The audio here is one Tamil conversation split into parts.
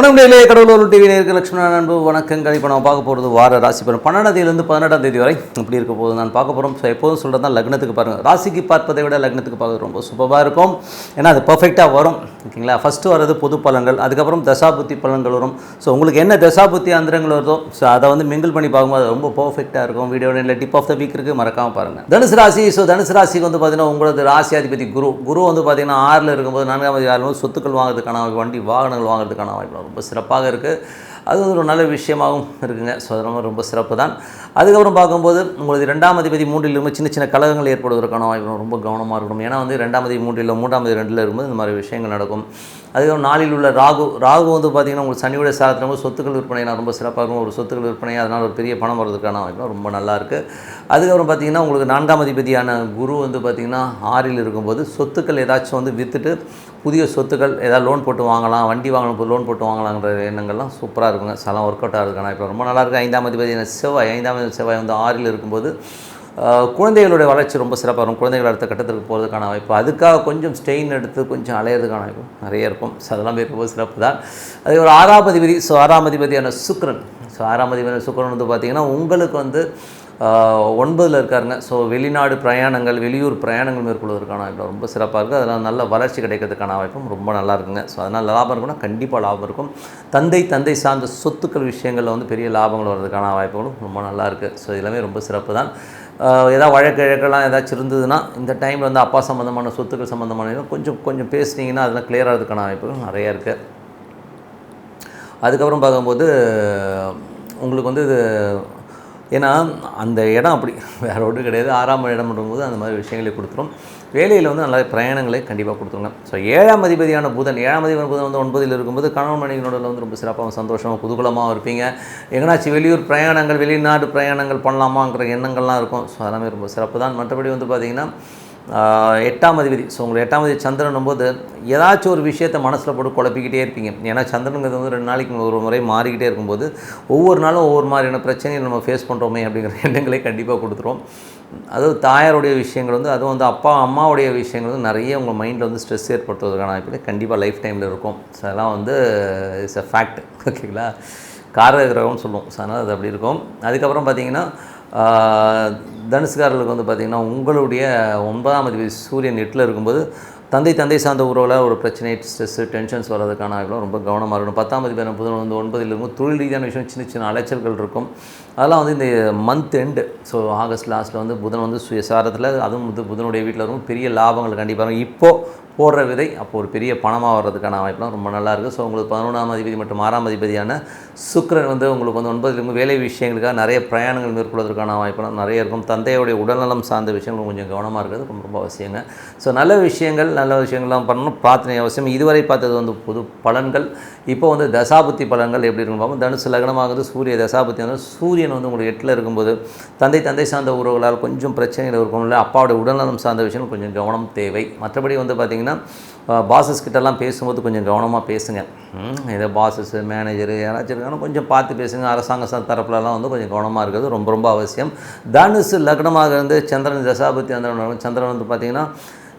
வணக்கம் டெய்லியே கடவுளூர் டிவி நேருக்கு லட்சுமண அன்பு வணக்கங்கள். இப்போ நம்ம பார்க்க போகிறது வார ராசி பலன். பன்னெண்டாம் தேதியிலேருந்து பதினெட்டாம் தேதி வரை இப்படி இருக்க போகுது. நான் பார்க்க போகிறோம் ஸோ எப்போதும் சொல்கிறது தான் லக்னத்துக்கு பாருங்கள் ராசிக்கு பார்ப்பதை விட லக்னத்துக்கு பார்க்கறது ரொம்ப சூப்பராக இருக்கும். ஏன்னா அது பர்ஃபெக்டாக வரும். ஓகேங்களா? ஃபஸ்ட்டு வர்றது பொது பலன்கள். அதுக்கப்புறம் தசாபுத்தி பலன்கள் வரும். ஸோ உங்களுக்கு என்ன தசாபுத்தி அந்தரங்கள் வருதோ ஸோ அதை வந்து மிங்கிள் பண்ணி பார்க்கும்போது அது ரொம்ப பர்ஃபெக்டாக இருக்கும். வீடியோட இல்லை டிப் ஆஃப் த வீக் இருக்குது மறக்காமல் பாருங்கள் தனுசு ராசி. ஸோ தனுசு ராசிக்கு வந்து பார்த்தீங்கன்னா உங்களது ராசியாதிபதி குரு. குரு வந்து பார்த்தீங்கன்னா ஆறில் இருக்கும்போது நான்காம் ஆறு சொத்துக்கள் வாங்குறதுக்கான வண்டி வாகனங்கள் வாங்குறதுக்கான வாய்ப்பு ரொம்ப சிறப்பாக இருக்குது அது வந்து ஒரு நல்ல விஷயமாகவும் இருக்குங்க. ஸோ அது ரொம்ப ரொம்ப சிறப்பு தான் அதுக்கப்புறம் பார்க்கும்போது உங்களுக்கு ரெண்டாம் அதிபதி மூன்றில் இருந்து சின்ன சின்ன கலகங்கள் ஏற்படுவதற்கான வாய்ப்பு ரொம்ப கவனமாக இருக்கணும். ஏன்னா வந்து ரெண்டாம் அதிபதி மூன்றில் மூன்றாம் அதிபதி ரெண்டில் இருக்கும்போது இந்த மாதிரி விஷயங்கள் நடக்கும். அதுக்கப்புறம் நாளில் உள்ள ராகு ராகு வந்து பார்த்திங்கன்னா உங்களுக்கு சனியுடைய சாதத்தில் வந்து சொத்துக்கள் விற்பனை நான் ரொம்ப சிறப்பாக இருக்கும். ஒரு சொத்துக்கள் விற்பனை அதனால் ஒரு பெரிய பணம் வர்றதுக்கான வாய்ப்பு ரொம்ப நல்லா இருக்குது அதுக்கப்புறம் பார்த்திங்கன்னா உங்களுக்கு நான்காம் அதிபதியான குரு வந்து பார்த்திங்கன்னா ஆறில் இருக்கும்போது சொத்துக்கள் ஏதாச்சும் வந்து விற்றுட்டு புதிய சொத்துக்கள் ஏதாவது லோன் போட்டு வாங்கலாம் வண்டி வாங்கணும் லோன் போட்டு வாங்கலாங்கிற எண்ணங்கள்லாம் சூப்பராக இருக்குங்க. சலம் ஒர்க் அவுட் ஆகிறதுக்கான இப்போ ரொம்ப நல்லாயிருக்கு ஐந்தாம் அதிபதியான செவ்வாய் ஐந்தாம் அதிபதி செவ்வாய் வந்து ஆறில் இருக்கும்போது குழந்தைகளுடைய வளர்ச்சி ரொம்ப சிறப்பாக இருக்கும் குழந்தைகள் அடுத்த கட்டத்துக்கு போகிறதுக்கான வாய்ப்பு. அதுக்காக கொஞ்சம் ஸ்டெயின் எடுத்து கொஞ்சம் அலையிறதுக்கான வாய்ப்பு நிறைய இருக்கும். ஸோ அதெல்லாம் ரொம்ப சிறப்பு தான். அது ஒரு ஆறாம் அதிபதி ஸோ ஆறாம் அதிபதியான சுக்ரன் ஸோ ஆறாம் அதிபதியான சுக்ரன் வந்து பார்த்திங்கன்னா உங்களுக்கு வந்து ஒன்பதில் இருக்காருங்க. ஸோ வெளிநாடு பிரயாணங்கள் வெளியூர் பிரயாணங்கள் மேற்கொள்வதற்கான வாய்ப்பு ரொம்ப சிறப்பாக இருக்குது அதனால் நல்ல வளர்ச்சி கிடைக்கிறதுக்கான வாய்ப்பும் ரொம்ப நல்லா இருக்குங்க. ஸோ அதனால் லாபம் இருக்குன்னா கண்டிப்பாக லாபம் இருக்கும். தந்தை தந்தை சார்ந்த சொத்துக்கள் விஷயங்களில் வந்து பெரிய லாபங்கள் வர்றதுக்கான வாய்ப்புகளும் ரொம்ப நல்லா இருக்குது ஸோ எல்லாமே ரொம்ப சிறப்பு தான். ஏதாவது வழக்கு இழக்கெல்லாம் ஏதாச்சும் இருந்ததுன்னா இந்த டைமில் வந்து அப்பா சம்மந்தமான சொத்துக்கள் சம்மந்தமான கொஞ்சம் கொஞ்சம் பேசுனீங்கன்னா அதெல்லாம் கிளியர் ஆகிறதுக்கான வாய்ப்புகள் நிறைய இருக்குது அதுக்கப்புறம் பார்க்கும்போது உங்களுக்கு வந்து இது ஏன்னா அந்த இடம் அப்படி வேறு ஒன்றும் கிடையாது. ஆறாம் இடம்ன்றும்போது அந்த மாதிரி விஷயங்களை கொடுத்துரும். வேலையில் வந்து நல்ல பிரயாணங்களை கண்டிப்பாக கொடுத்துருங்க. ஸோ ஏழாம் அதிபதியான புதன் ஏழாம் அதிபதியான புதன் வந்து ஒன்பதில் இருக்கும்போது கணவன் மனைவினோட வந்து ரொம்ப சிறப்பாகவும் சந்தோஷமாக குதூகலமாக இருப்பீங்க. எங்கனாச்சும் வெளியூர் பிரயாணங்கள் வெளிநாடு பிரயாணங்கள் பண்ணலாமாங்கிற எண்ணங்கள்லாம் இருக்கும். ஸோ அதெல்லாமே ரொம்ப சிறப்பு தான் மற்றபடி வந்து பார்த்திங்கன்னா எட்டாம் அதிபதி. ஸோ உங்களுக்கு எட்டாம் அதிபதி சந்திரன் போது ஏதாச்சும் ஒரு விஷயத்தை மனசில் போட்டு குழப்பிக்கிட்டே இருப்பீங்க. ஏன்னா சந்திரனுங்கிறது வந்து ரெண்டு நாளைக்கு ஒரு முறை மாறிக்கிட்டே இருக்கும்போது ஒவ்வொரு நாளும் ஒவ்வொரு மாதிரியான பிரச்சனையை நம்ம ஃபேஸ் பண்ணுறோமே அப்படிங்கிற எண்ணங்களே கண்டிப்பாக கொடுத்துரும். அதுவும் தாயாருடைய விஷயங்கள் வந்து அதுவும் வந்து அப்பா அம்மாவுடைய விஷயங்கள் வந்து நிறைய உங்கள் மைண்டில் வந்து ஸ்ட்ரெஸ் ஏற்படுத்துவதற்கான வாய்ப்பு கண்டிப்பாக லைஃப் டைமில் இருக்கும். ஸோ அதெல்லாம் வந்து இட்ஸ் அ ஃபேக்ட் ஓகேங்களா காரக கிரகம்னு சொல்லுவோம். ஸோ அதனால் அது அப்படி இருக்கும். அதுக்கப்புறம் பார்த்திங்கன்னா தனுஷ்காரர்களுக்கு வந்து பார்த்திங்கன்னா உங்களுடைய ஒன்பதாம் அதிபதி சூரியன் எட்டில் இருக்கும்போது தந்தை தந்தை சார்ந்த உறவில் ஒரு பிரச்சனை ஸ்ட்ரெஸ்ஸு டென்ஷன்ஸ் வர்றதுக்கான ரொம்ப கவனமாக இருக்கணும். பத்தாம் அதிபதி புதன் வந்து ஒன்பதில் இருக்கும் தொழில் ரீதியான விஷயம் சின்ன சின்ன அலைச்சல்கள் இருக்கும். அதெல்லாம் வந்து இந்த மந்த் எண்டு ஸோ ஆகஸ்ட் லாஸ்ட்டில் வந்து புதன் வந்து சுயசாரத்தில் அதுவும் வந்து புதனுடைய வீட்டில் இருக்கும். பெரிய லாபங்கள் கண்டிப்பாக இருக்கும். இப்போது போடுற விதை அப்போ ஒரு பெரிய பணமாக வர்றதுக்கான வாய்ப்புலாம் ரொம்ப நல்லாயிருக்கு ஸோ உங்களுக்கு பதினொன்றாம் அதிபதி மற்றும் ஆறாம் அதிபதியான சுக்கிரன் வந்து உங்களுக்கு வந்து ஒன்பதுலேருந்து வேலை விஷயங்களுக்காக நிறைய பிரயாணங்கள் மேற்கொள்வதற்கான வாய்ப்புலாம் நிறைய இருக்கும். தந்தையுடைய உடல்நலம் சார்ந்த விஷயங்கள் கொஞ்சம் கவனமாக இருக்கிறது. ரொம்ப ரொம்ப அவசியங்க. ஸோ நல்ல விஷயங்கள் நல்ல விஷயங்கள்லாம் பண்ணணும். பிரார்த்தனை அவசியம். இதுவரை பார்த்தது வந்து புது பலன்கள். இப்போ வந்து தசாபுத்தி பலன்கள் எப்படி இருக்கும் பார்ப்போம். தனுசு லக்னமாகுது. சூரிய தசாபுத்தி வந்து சூரிய சூரியன் வந்து உங்களுக்கு எட்டில் இருக்கும்போது தந்தை தந்தை சார்ந்த உறவுகளால் கொஞ்சம் பிரச்சனைகள் இருக்கும்ல இல்லை உடல்நலம் சார்ந்த விஷயம் கொஞ்சம் கவனம் தேவை. மற்றபடி வந்து பார்த்திங்கன்னா பாசஸ் கிட்டலாம் பேசும்போது கொஞ்சம் கவனமாக பேசுங்க. ஏதோ பாசஸ் மேனேஜர் யாராச்சும் இருக்காங்கன்னா கொஞ்சம் பார்த்து பேசுங்க. அரசாங்க தரப்புலலாம் வந்து கொஞ்சம் கவனமாக இருக்கிறது ரொம்ப ரொம்ப அவசியம். தனுசு லக்னமாக இருந்து சந்திரன் தசாபதி அந்த சந்திரன் வந்து பார்த்திங்கன்னா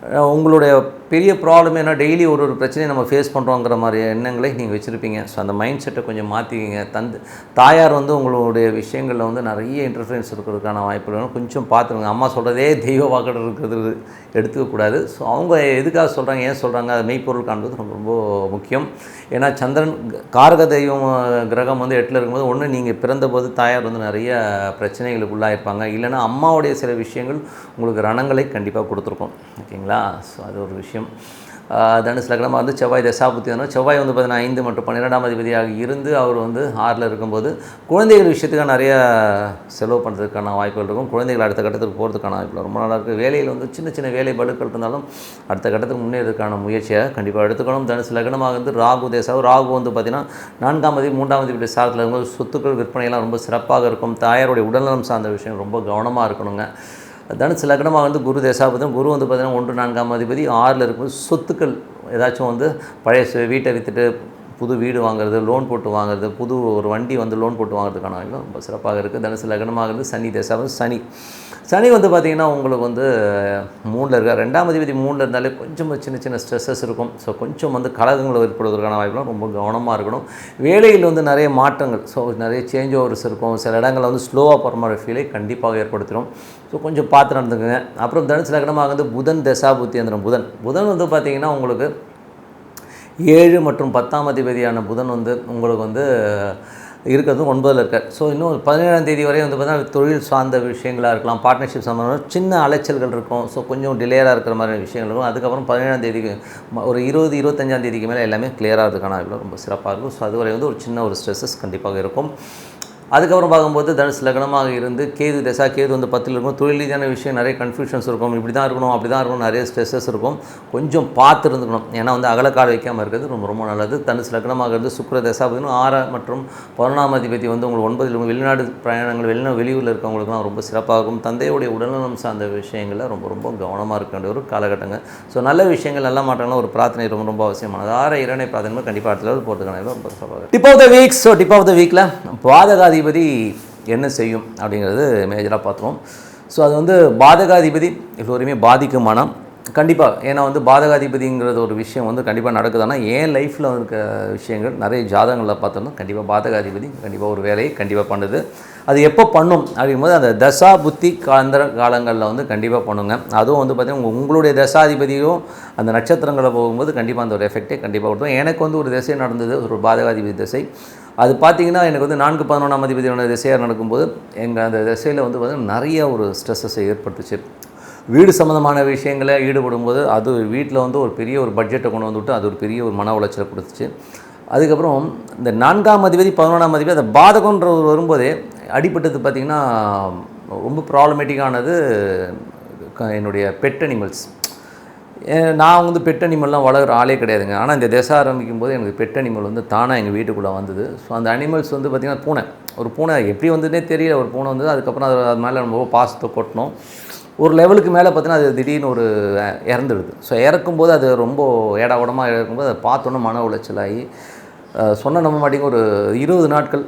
உங்களுடைய பெரிய ப்ராப்ளம் என்ன? டெய்லி ஒரு ஒரு பிரச்சனையை நம்ம ஃபேஸ் பண்ணுறோங்கிற மாதிரி எண்ணங்களை நீங்கள் வச்சுருப்பீங்க. ஸோ அந்த மைண்ட் செட்டை கொஞ்சம் மாற்றிக்கிங்க தந்து தாயார் வந்து உங்களுடைய விஷயங்களில் வந்து நிறைய இன்டர்ஃபரன்ஸ் இருக்கிறதுக்கான வாய்ப்புகள் கொஞ்சம் பார்த்துருங்க அம்மா சொல்கிறதே தெய்வ வாக்கடல் இருக்கிறது. எடுத்துக்கக்கூடாது ஸோ அவங்க எதுக்காக சொல்கிறாங்க ஏன் சொல்கிறாங்க அது மெய்ப்பொருள் காண்பது ரொம்ப ரொம்ப முக்கியம். ஏன்னா சந்திரன் காரக தெய்வம் கிரகம் வந்து எட்டில் இருக்கும்போது ஒன்று நீங்கள் பிறந்தபோது தாயார் வந்து நிறைய பிரச்சனைகளுக்கு உள்ளாயிருப்பாங்க. இல்லைன்னா அம்மாவுடைய சில விஷயங்கள் உங்களுக்கு ரணங்களை கண்டிப்பாக கொடுத்துருக்கோம். ஓகேங்களா? ஸோ அது ஒரு விஷயம். தனுசு லக்னமாக வந்து செவ்வாய் தசாபுத்தி வந்து செவ்வாய் வந்து பார்த்தீங்கன்னா ஐந்து மற்றும் பன்னிரெண்டாம் அதிபதியாக இருந்து அவர் வந்து ஆறில் இருக்கும்போது குழந்தைகள் விஷயத்துக்காக நிறைய செலவு பண்ணுறதுக்கான வாய்ப்புகள் இருக்கும். குழந்தைகள் அடுத்த கட்டத்துக்கு போகிறதுக்கான வாய்ப்புகள் ரொம்ப நல்லா இருக்குது வேலையில் வந்து சின்ன சின்ன வேலை பழுக்கள் இருந்தாலும் அடுத்த கட்டத்துக்கு முன்னேறதுக்கான முயற்சியை கண்டிப்பாக எடுத்துக்கணும். தனுசு லக்னமாக வந்து ராகு தேசாவும் ராகு வந்து பார்த்திங்கன்னா நான்காம் அதிபதி மூன்றாம் அதிபதி சாரத்தில் இருக்கும்போது சொத்துக்கள் விற்பனையெல்லாம் ரொம்ப சிறப்பாக இருக்கும். தாயாருடைய உடல்நலம் சார்ந்த விஷயம் ரொம்ப கவனமாக இருக்கணுங்க. அதுதான் சில கடமாக வந்து குரு தேசாபதம் குரு வந்து பார்த்திங்கன்னா ஒன்று நான்காம் அதிபதி ஆறில் இருக்கும்போது சொத்துக்கள் ஏதாச்சும் வந்து பழைய வீட்டை விற்றுட்டு புது வீடு வாங்குறது லோன் போட்டு வாங்குறது புது ஒரு வண்டி வந்து லோன் போட்டு வாங்குறதுக்கான வாய்ப்பு ரொம்ப சிறப்பாக இருக்குது தனுசு லக்னமாகிறது சனி தசாவும் சனி. சனி வந்து பார்த்திங்கன்னா உங்களுக்கு வந்து மூணில் இருக்க ரெண்டாம் அதிபதி மூணில் இருந்தாலே கொஞ்சம் சின்ன சின்ன ஸ்ட்ரெஸ்ஸஸ் இருக்கும். ஸோ கொஞ்சம் வந்து கலகங்கள் ஏற்படுவதற்கான வாய்ப்புலாம் ரொம்ப கவனமாக இருக்கணும். வேலையில் வந்து நிறைய மாற்றங்கள். ஸோ நிறைய சேஞ்ச் ஓவர்ஸ் இருக்கும். சில இடங்களில் வந்து ஸ்லோவாக போகிற மாதிரி ஃபீலை கண்டிப்பாக ஏற்படுத்திடும். ஸோ கொஞ்சம் பார்த்து நடந்துக்குங்க. அப்புறம் தனுசு லக்னமாக வந்து புதன் தசாபுத்தி அந்த புதன். புதன் வந்து பார்த்திங்கன்னா உங்களுக்கு ஏழு மற்றும் பத்தாம் அதிபதியான புதன் வந்து உங்களுக்கு வந்து இருக்கிறது ஒன்பதில் இருக்கார். ஸோ இன்னும் பதினேழாம் தேதி வரை வந்து பார்த்தீங்கன்னா தொழில் சார்ந்த விஷயங்களாக இருக்கலாம் பார்ட்னர்ஷிப் சம்மந்தமான சின்ன அலைச்சல்கள் இருக்கும். ஸோ கொஞ்சம் டிலேயராக இருக்கிற மாதிரி விஷயங்கள் இருக்கும். அதுக்கப்புறம் பதினேழாம் தேதிக்கு ஒரு இருபது இருபத்தஞ்சாம் தேதிக்கு மேலே எல்லாமே கிளியராக இருக்கான ரொம்ப சிறப்பாக இருக்கும். ஸோ அதுவரை வந்து ஒரு சின்ன ஒரு ஸ்ட்ரெஸ்ஸஸ் கண்டிப்பாக இருக்கும். அதுக்கப்புறம் பார்க்கும்போது தனுசு லக்னமாக இருந்து கேது தசா கேது வந்து பத்தில் இருக்கும். தொழில் ரீதியான விஷயம் நிறைய கன்ஃபியூஷன்ஸ் இருக்கும். இப்படி தான் இருக்கணும் அப்படி தான் இருக்கணும் நிறைய ஸ்ட்ரெஸ்ஸஸ் இருக்கும். கொஞ்சம் பார்த்து இருந்துக்கணும் ஏன்னா வந்து அகலக்கால் வைக்காமல் இருக்கிறது ரொம்ப ரொம்ப நல்லது. தனுசு லக்னமாக இருந்து சுக்கிர தசா பார்த்தீங்கன்னா ஆறு மற்றும் பதினொன்றாம் அதிபதி வந்து உங்களுக்கு ஒன்பதில் இருக்கும் வெளிநாடு பிரயாணங்கள் வெளிநா வெளியூரில் இருக்கவங்களுக்குலாம் ரொம்ப சிறப்பாக இருக்கும் தந்தையுடைய உடல்நலம் சார்ந்த விஷயங்களில் ரொம்ப ரொம்ப கவனமாக இருக்க வேண்டிய ஒரு காலகட்டங்கள் ஸோ நல்ல விஷயங்கள் நல்ல மாற்றங்களும் ஒரு பிரார்த்தனை ரொம்ப ரொம்ப அவசியமானது. ஆற இரணை பிரார்த்தனை கண்டிப்பாக அடுத்த போகிறதுக்கான ரொம்ப சிறப்பாக tip of the week so tip of the வீக்கில் பாதகாதி பாதகாதிபதி என்ன செய்யும் அப்படிங்கிறது மேஜராக பார்த்துருவோம். ஸோ அது வந்து பாதகாதிபதி எல்லோருமே பாதிக்கும் மனம். கண்டிப்பாக ஏன்னா வந்து பாதகாதிபதிங்கிறது ஒரு விஷயம் வந்து கண்டிப்பாக நடக்குதுன்னா ஏன் லைஃப்பில் இருக்க விஷயங்கள் நிறைய ஜாதகங்களில் பார்த்தோம்னா கண்டிப்பாக பாதகாதிபதி கண்டிப்பாக ஒரு வேலையை கண்டிப்பாக பண்ணுது. அது எப்போ பண்ணும் அப்படிங்கும்போது அந்த தசா புத்தி காந்திர காலங்களில் வந்து கண்டிப்பாக பண்ணுங்க. அதுவும் வந்து பார்த்திங்கன்னா உங்களுடைய தசாதிபதியும் அந்த நட்சத்திரங்களை போகும்போது கண்டிப்பாக அந்த ஒரு எஃபெக்டே கண்டிப்பாக கொடுத்தோம் எனக்கு வந்து ஒரு திசை நடந்தது ஒரு பாதகாதிபதி திசை. அது பார்த்தீங்கன்னா எனக்கு வந்து நான்கு பதினொன்றாம் அதிபதியோட திசையாக நடக்கும்போது எங்கள் அந்த திசையில் வந்து பார்த்திங்கன்னா நிறைய ஒரு ஸ்ட்ரெஸ்ஸஸை ஏற்படுத்துச்சு வீடு சம்மந்தமான விஷயங்களை ஈடுபடும்போது அது வீட்டில் வந்து ஒரு பெரிய ஒரு பட்ஜெட்டை கொண்டு வந்துவிட்டு அது ஒரு பெரிய ஒரு மன உளைச்சலை கொடுத்துச்சு. அதுக்கப்புறம் இந்த நான்காம் அதிபதி பதினொன்றாம் அதிபதி அந்த பாதகன்ற ஒரு வரும்போதே அடிப்பட்டது பார்த்திங்கன்னா ரொம்ப ப்ராப்ளமேட்டிக்கானது க- என்னுடைய பெட் அனிமல்ஸ் நான் வந்து பெட் அனிமல்லாம் வளர்கிற ஆளே கிடையாதுங்க. ஆனால் இந்த திசை ஆரம்பிக்கும் போது எனக்கு பெட் அனிமல் வந்து தானாக எங்கள் வீட்டுக்குள்ளே வந்தது. ஸோ அந்த அனிமல்ஸ் வந்து பார்த்திங்கன்னா பூனை. ஒரு பூனை எப்படி வந்ததுனே தெரியல. ஒரு பூனை வந்தது அதுக்கப்புறம் அது அது மேலே நம்ம ரொம்ப பாசத்தை கொட்டணும் ஒரு லெவலுக்கு மேலே பார்த்தீங்கன்னா அது திடீர்னு ஒரு இறந்துடுது. ஸோ இறக்கும்போது அது ரொம்ப ஏடா உடமாக இறக்கும்போது அதை பார்த்தோன்னே மன உளைச்சலாகி சொன்ன நம்ம மாட்டேங்க ஒரு இருபது நாட்கள்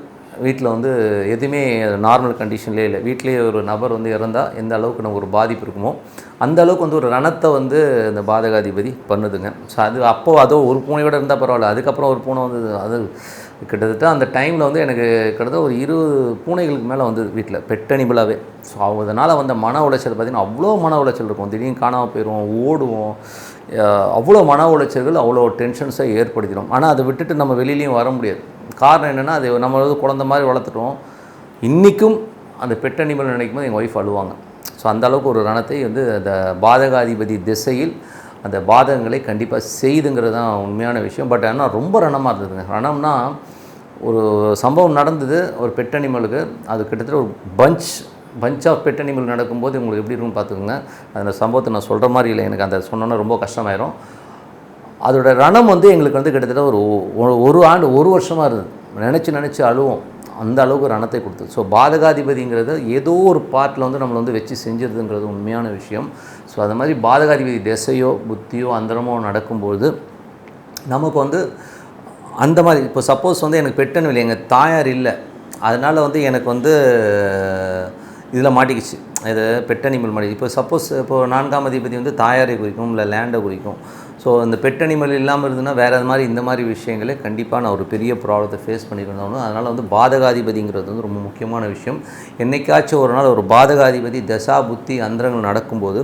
வீட்டில் வந்து எதுவுமே நார்மல் கண்டிஷன்லேயே இல்லை. வீட்டிலேயே ஒரு நபர் வந்து இறந்தால் எந்த அளவுக்கு நமக்கு ஒரு பாதிப்பு இருக்குமோ அந்த அளவுக்கு வந்து ஒரு ரணத்தை வந்து இந்த பாதகாதிபதி பண்ணுதுங்க. ஸோ அது அப்போது அதோ ஒரு பூனையோட இருந்தால் பரவாயில்ல. அதுக்கப்புறம் ஒரு பூனை வந்து அது கிட்டத்தட்ட அந்த டைமில் வந்து எனக்கு கிட்டத்தட்ட ஒரு இருபது பூனைகளுக்கு மேலே வந்து வீட்டில் பெட்டனிபிளாகவே ஸோ அதனால் வந்த மன உளைச்சல் பார்த்திங்கன்னா அவ்வளோ மன உளைச்சல் இருக்கும். திடீர்னு காணாமல் போயிடுவோம் ஓடுவோம். அவ்வளோ மன உளைச்சல்கள் அவ்வளோ டென்ஷன்ஸை ஏற்படுத்திடும். ஆனால் அதை விட்டுட்டு நம்ம வெளியிலையும் வர முடியாது. காரணம் என்னென்னா அது நம்ம வந்து குழந்த மாதிரி வளர்த்துட்டோம். இன்றைக்கும் அந்த பெட் அனிமல் நினைக்கும் போது எங்கள் ஒய்ஃப் அழுவாங்க. ஸோ அந்த அளவுக்கு ஒரு ரணத்தை வந்து அந்த பாதகாதிபதி திசையில் அந்த பாதகங்களை கண்டிப்பாக செய்துங்கிறது தான் உண்மையான விஷயம். பட் ஆனால் ரொம்ப ரணமாக இருந்ததுங்க. ரணம்னா ஒரு சம்பவம் நடந்தது ஒரு பெட் அனிமலுக்கு. அது கிட்டத்தட்ட ஒரு punch punch of pet animal நடக்கும்போது உங்களுக்கு எப்படி இருக்கும்னு பார்த்துக்கோங்க. அந்த சம்பவத்தை நான் சொல்கிற மாதிரி இல்லை. எனக்கு அந்த சொன்னோன்னா ரொம்ப கஷ்டமாயிரும். அதோட ரணம் வந்து எங்களுக்கு வந்து கிட்டத்தட்ட ஒரு ஒரு ஆண்டு ஒரு வருஷமாக இருந்தது. நினச்சி நினச்சி அழுவோம். அந்த அளவுக்கு ரணத்தை கொடுத்தது. ஸோ பாதகாதிபதிங்கிறது ஏதோ ஒரு பார்ட்டில் வந்து நம்மளை வந்து வச்சு செஞ்சிருதுங்கிறது உண்மையான விஷயம். ஸோ அது மாதிரி பாதகாதிபதி திசையோ புத்தியோ அந்தரமோ நடக்கும்போது நமக்கு வந்து அந்த மாதிரி இப்போ சப்போஸ் வந்து எனக்கு பெட்டன் இல்லை எங்கள் தாயார் இல்லை. அதனால் வந்து எனக்கு வந்து இதில் மாட்டிக்கிச்சு. இது பெட் அனிமல் மாட்டி இப்போ சப்போஸ் இப்போ நான்காம் அதிபதி வந்து தாயாரை குறிக்கும் இல்லை லேண்டை குறிக்கும். ஸோ இந்த பெட் அனிமல் இல்லாமல் இருந்ததுன்னா வேறு அது மாதிரி இந்த மாதிரி விஷயங்களே கண்டிப்பாக நான் ஒரு பெரிய ப்ராப்ளத்தை ஃபேஸ் பண்ணியிருந்தோம் அதனால் வந்து பாதகாதிபதிங்கிறது வந்து ரொம்ப முக்கியமான விஷயம். என்னைக்காச்சும் ஒரு நாள் ஒரு பாதகாதிபதி தசா புத்தி அந்தரங்கள் நடக்கும்போது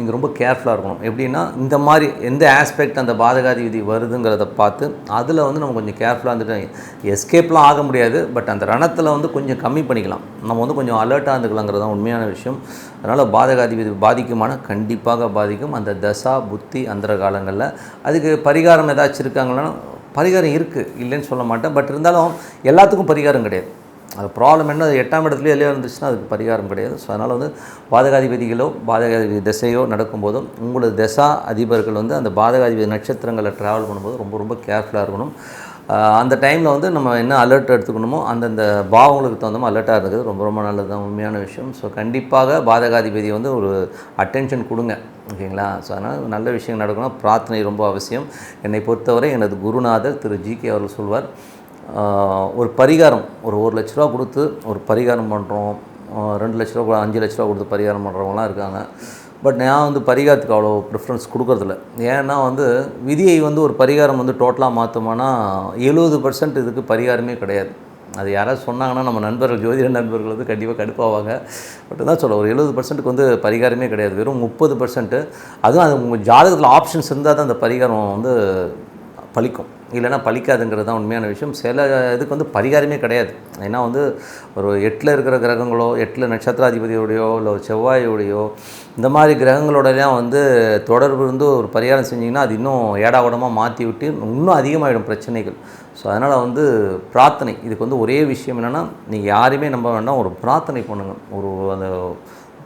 நீங்கள் ரொம்ப கேர்ஃபுல்லாக இருக்கணும். எப்படின்னா இந்த மாதிரி எந்த ஆஸ்பெக்ட் அந்த பாதகாதிபதி வருதுங்கிறத பார்த்து அதில் வந்து நம்ம கொஞ்சம் கேர்ஃபுல்லாக இருந்துட்டு எஸ்கேப்லாம் ஆக முடியாது. பட் அந்த ரணத்தில் வந்து கொஞ்சம் கம்மி பண்ணிக்கலாம். நம்ம வந்து கொஞ்சம் அலர்ட்டாக இருந்துக்கலாங்கிறது தான் உண்மையான விஷயம். அதனால் பாதகாதிபதி பாதிக்குமான கண்டிப்பாக பாதிக்கும். அந்த தசா புத்தி அந்தர காலங்களில் அதுக்கு பரிகாரம் ஏதாச்சும் இருக்காங்களா? பரிகாரம் இருக்குது இல்லைன்னு சொல்ல மாட்டேன். பட் இருந்தாலும் எல்லாத்துக்கும் பரிகாரம் கிடையாது. அது ப்ராப்ளம் என்ன? அது எட்டாம் இடத்துலையோ எல்லாம் இருந்துச்சுன்னா அதுக்கு பரிகாரம் கிடையாது. ஸோ அதனால் வந்து பாதகாதிபதிகளோ பாதகாதிபதி திசையோ நடக்கும்போதும் உங்களோட திசா அதிபர்கள் வந்து அந்த பாதகாதிபதி நட்சத்திரங்களை ட்ராவல் பண்ணும்போது ரொம்ப ரொம்ப கேர்ஃபுல்லாக இருக்கணும். அந்த டைமில் வந்து நம்ம என்ன அலர்ட் எடுத்துக்கணுமோ அந்தந்த பாவங்களுக்கு தகுந்த மாதிரி அலர்ட்டாக இருக்குது ரொம்ப ரொம்ப நல்லது தான் உண்மையான விஷயம். ஸோ கண்டிப்பாக பாதகாதிபதி வந்து ஒரு அட்டென்ஷன் கொடுங்க. ஓகேங்களா? ஸோ அதனால் நல்ல விஷயம் நடக்கணும். பிரார்த்தனை ரொம்ப அவசியம். என்னை பொறுத்தவரை எனது குருநாதர் திரு ஜி கே அவர்கள் சொல்வார் ஒரு பரிகாரம் ஒரு ஒரு லட்ச ரூபா கொடுத்து ஒரு பரிகாரம் பண்ணுறோம் ரெண்டு லட்ச ரூபா அஞ்சு லட்ச ரூபா கொடுத்து பரிகாரம் பண்ணுறவங்களாம் இருக்காங்க. பட் நான் வந்து பரிகாரத்துக்கு அவ்வளோ ப்ரிஃபரன்ஸ் கொடுக்குறதில்ல. ஏன்னா வந்து விதியை வந்து ஒரு பரிகாரம் வந்து டோட்டலாக மாற்றோம்னா எழுபது பர்சன்ட் இதுக்கு பரிகாரமே கிடையாது. அது யாராவது சொன்னாங்கன்னா நம்ம நண்பர்கள் ஜோதிட நண்பர்கள் வந்து கண்டிப்பாக கடுப்பாவாங்க. பட் தான் சொல்ல ஒரு எழுபது பர்சன்ட்டுக்கு வந்து பரிகாரமே கிடையாது. வெறும் முப்பது பர்சன்ட்டு அதுவும் அது உங்கள் ஜாதகத்தில் ஆப்ஷன்ஸ் இருந்தால் தான் அந்த பரிகாரம் வந்து பழிக்கும். இல்லைனா பலிக்காதுங்கிறது தான் உண்மையான விஷயம். சில இதுக்கு வந்து பரிகாரமே கிடையாது. ஏன்னா வந்து ஒரு எட்டில் இருக்கிற கிரகங்களோ எட்டில் நட்சத்திராதிபதியோடையோ இல்லை ஒரு செவ்வாயோடையோ இந்த மாதிரி கிரகங்களோடலாம் வந்து தொடர்பு இருந்து ஒரு பரிகாரம் செஞ்சிங்கன்னா அது இன்னும் ஏடாகூடமாக மாற்றி விட்டு இன்னும் அதிகமாகிடும் பிரச்சனைகள். ஸோ அதனால் வந்து பிரார்த்தனை. இதுக்கு வந்து ஒரே விஷயம் என்னென்னா நீங்கள் யாரையுமே நம்ப வேண்டாம். ஒரு பிரார்த்தனை பண்ணுங்கள் ஒரு அந்த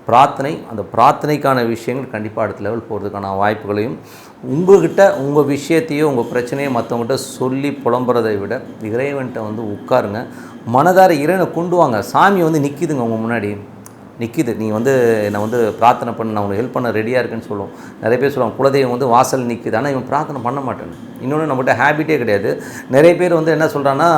பிரார்த்தனை அந்த பிரார்த்தனைக்கான விஷயங்கள் கண்டிப்பாக அடுத்த லெவல் போகிறதுக்கான வாய்ப்புகளையும் உங்கள்கிட்ட உங்கள் விஷயத்தையோ உங்கள் பிரச்சனையோ மற்றவங்ககிட்ட சொல்லி புலம்புறதை விட இறைவன்கிட்ட வந்து உட்காருங்க. மனதார இறைவனை கொண்டு வாங்க. சாமி வந்து நிற்கிதுங்க உங்கள் முன்னாடி. நிற்கிது நீ வந்து என்னை வந்து பிரார்த்தனை பண்ண. நான் உனக்கு ஹெல்ப் பண்ண ரெடியாக இருக்குன்னு சொல்லுவோம் நிறைய பேர் சொல்லுவாங்க குலதெய்வம் வந்து வாசல் நிற்கிது ஆனால் இவன் பிரார்த்தனை பண்ண மாட்டேன். இன்னொன்று நம்மகிட்ட ஹேபிட்டே கிடையாது. நிறைய பேர் வந்து என்ன சொல்கிறான்னா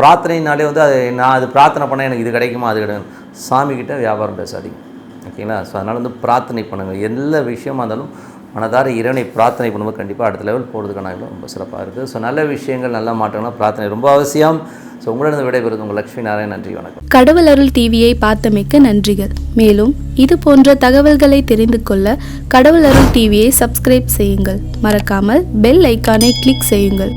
பிரார்த்தனைனாலே வந்து அது நான் அது பிரார்த்தனை பண்ணால் எனக்கு இது கிடைக்குமா அது கிடைக்கும்? சாமிக்கிட்ட வியாபாரம் பேசாதீங்க. ஓகேங்களா? ஸோ அதனால் வந்து பிரார்த்தனை பண்ணுங்கள் எல்லா விஷயமா இருந்தாலும் மனதார இறைவனை பிரார்த்தனை பண்ணும்போது கண்டிப்பாக அடுத்த லெவல் போகிறதுக்கான ரொம்ப சிறப்பாக இருக்குது ஸோ நல்ல விஷயங்கள் நல்ல மாற்றங்கள்லாம் பிரார்த்தனை ரொம்ப அவசியம். ஸோ உங்களிடம் விடைபெறுது உங்கள் லக்ஷ்மி நாராயண் நன்றி வணக்கம். கடவுள் அருள் டிவியை பார்த்தமைக்க நன்றிகள். மேலும் இது போன்ற தகவல்களை தெரிந்து கொள்ள கடவுள் அருள் டிவியை சப்ஸ்கிரைப் செய்யுங்கள். மறக்காமல் பெல் ஐக்கானை கிளிக் செய்யுங்கள்.